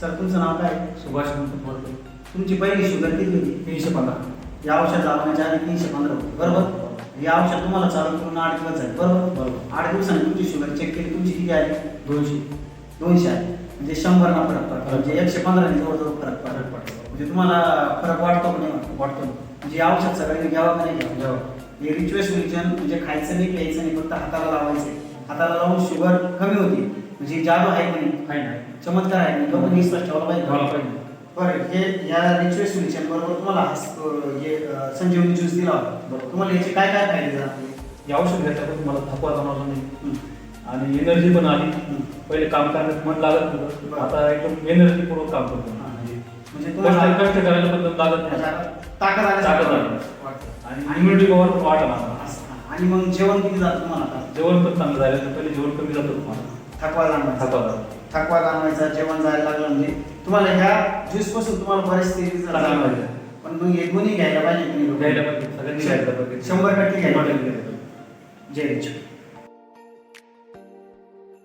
Sir तुमचं नाव काय? सुभाष म्हणतो बोलतो. तुमची पहिली शुगर किती होती? तीनशे पंधरा. या औषध लावण्याच्या आधी तीनशे पंधरा होती बरोबर? हे औषध तुम्हाला चालू करून आठ दिवस झाले बरोबर? बरोबर. आठ दिवसांनी तुमची शुगर चेक केली तुमची किती आली? दोनशे. दोनशे आली. म्हणजे शंभर ना फरक पडतो म्हणजे एकशे पंधराने जवळजवळ फरक फरक पडतो म्हणजे तुम्हाला फरक वाटतो का नाही वाटत? म्हणजे हे औषध सगळ्यांनी घ्यावं का नाही घ्यावं? जेव्हा हे रिच्युअल रिजन म्हणजे खायचं नाही प्यायचं नाही फक्त हाताला लावायचं हाताला लावून शुगर कमी होती. म्हणजे जादू आहे का नाही आहे ना चमत्कार आहे का लोकांनी विश्वास ठेवला पाहिजे पाहिजे बरं हे या रिच्युअल सोल्युशन बरोबर तुम्हाला हास- अं, हे अं, संजीवनी ज्यूस दिला होता बरोबर. तुम्हाला याचे काय काय फायदे जाणवले हे औषध घेतल्यापासून मला थकवा जाणवला नाही. आणि एनर्जी पण आली. पहिले काम करण्यात मन लागत नव्हतं बरं. आता एकदम एनर्जी पूर्वक काम करतो हा. म्हणजे म्हणजे कष्ट तुम्हाला कष्ट करायला पण लागत नाही ताकद ताकद आल्यासारखं आली. वाटतं. आणि इम्युनिटी पॉवर पण असं. आणि मग जेवण किती जातं तुम्हाला आता जेवण पण चांगलं झालं तर पहिले जेवण कमी जात होतं मला थकवा जाणवायचा थकवा झाला. थकवा जाणवायचा जेवण जायला लागलं म्हणजे तुम्हाला ह्या ज्यूसपासून तुम्हाला बरेचसे result जाणवले. पण मग हे गुन्हे घ्यायला पाहिजे की नाही घ्यायला लोकांनी? पाहिजे सगळ्यांनी घ्यायला पाहिजे शंभर टक्के घ्यायला पाहिजे. जय रिच